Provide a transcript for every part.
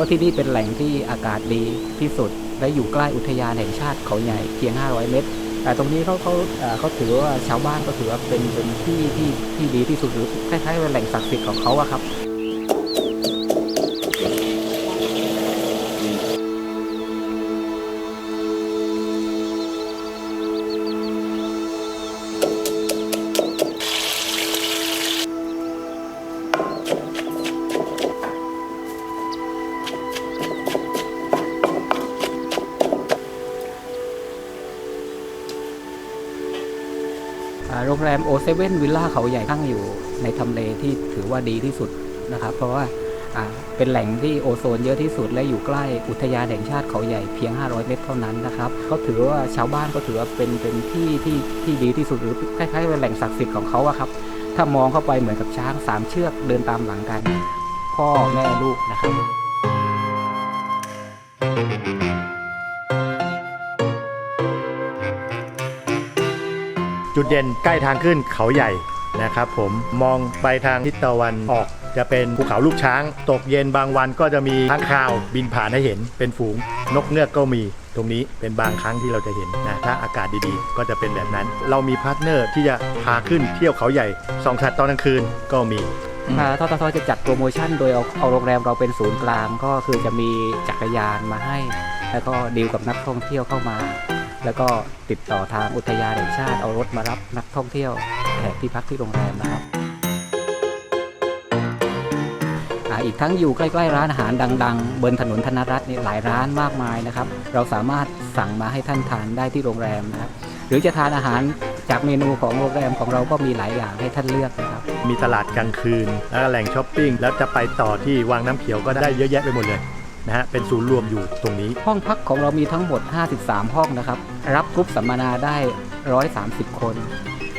พราะที่นี่เป็นแหล่งที่อากาศดีที่สุด และอยู่ใกล้อุทยานแห่งชาติเขาใหญ่เพียง 500 เมตร แต่ตรงนี้เขาเขาเอ่อเขาถือว่าชาวบ้านก็ถือว่าเป็นเป็นที่ที่ที่ดีที่สุดหรือคล้ายๆเป็นแหล่งศักดิ์สิทธิ์ของเขาอะครับ โรงแรมโอเซเว่นวิลล่าเขาใหญ่ตั้งอยู่ในทำเลที่ถือว่าดีที่สุดนะครับ เพราะว่าเป็นแหล่งที่โอโซนเยอะที่สุดและอยู่ใกล้อุทยานแห่งชาติเขาใหญ่เพียง 500 เมตรเท่านั้นนะครับเขาถือว่าชาวบ้านก็ถือว่าเป็นเป็นที่ที่ที่ดีที่สุดหรือคล้ายๆเป็นแหล่งศักดิ์สิทธิ์ของเขาอะครับ ถ้ามองเข้าไปเหมือนกับช้างสามเชือกเดินตามหลังกัน พ่อแม่ลูกนะครับ จุดเด่นใกล้ทางขึ้นเขาใหญ่นะครับผมมองไปทางทิศตะวันออกจะเป็นภูเขาลูกช้าง ตกเย็นบางวันก็จะมีข้างคาวบินผ่านให้เห็นเป็นฝูง นกเงือกก็มีตรงนี้เป็นบางครั้งที่เราจะเห็นนะถ้าอากาศดีๆ ก็จะเป็นแบบนั้น เรามีพาร์ทเนอร์ที่จะพาขึ้นเที่ยวเขาใหญ่สองสัตว์ตอนกลางคืนก็มีอ่าทททจะจัดโปรโมชั่นโดยเอาเอาโรงแรมเราเป็นศูนย์กลางก็คือจะมีจักรยานมาให้ แล้วก็ดีลกับนักท่องเที่ยวเข้ามา แล้วก็ติดต่อทางอุทยานแห่งชาติเอารถมารับนักท่องเที่ยวแขกที่พักที่โรงแรมนะครับอีกทั้งอยู่ใกล้ๆร้านอาหารดัง ๆ บนถนนธนรัตน์นี่หลายร้านมากมายนะครับ เราสามารถสั่งมาให้ท่านทานได้ที่โรงแรมนะครับ หรือจะทานอาหารจากเมนูของโรงแรมของเราก็มีหลายอย่างให้ท่านเลือกนะครับ มีตลาดกลางคืน แล้วก็แหล่งช้อปปิ้ง แล้วจะไปต่อที่วังน้ำเขียวก็ได้เยอะแยะไปหมดเลย นะฮะเป็นศูนย์รวมอยู่ตรงนี้ ห้องพักของเรามีทั้งหมด 53 ห้องนะครับ รับกรุ๊ปสัมมนาได้ 130 คน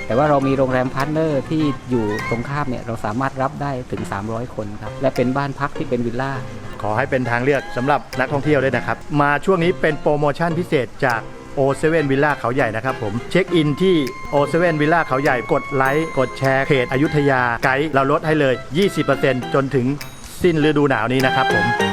แต่ว่าเรามีโรงแรมพาร์ทเนอร์ที่อยู่ตรงข้ามเนี่ยเราสามารถรับได้ถึง 300 คนครับ และเป็นบ้านพักที่เป็นวิลล่า ขอให้เป็นทางเลือกสำหรับนักท่องเที่ยวด้วยนะครับ มาช่วงนี้เป็นโปรโมชั่นพิเศษจาก O7 Villa เขาใหญ่นะครับผม เช็คอินที่ O7 Villa เขาใหญ่กดไลค์ กดแชร์เพจอยุธยาไกด์เราลดให้เลย 20%จนถึงสิ้นฤดูหนาวนี้นะครับผม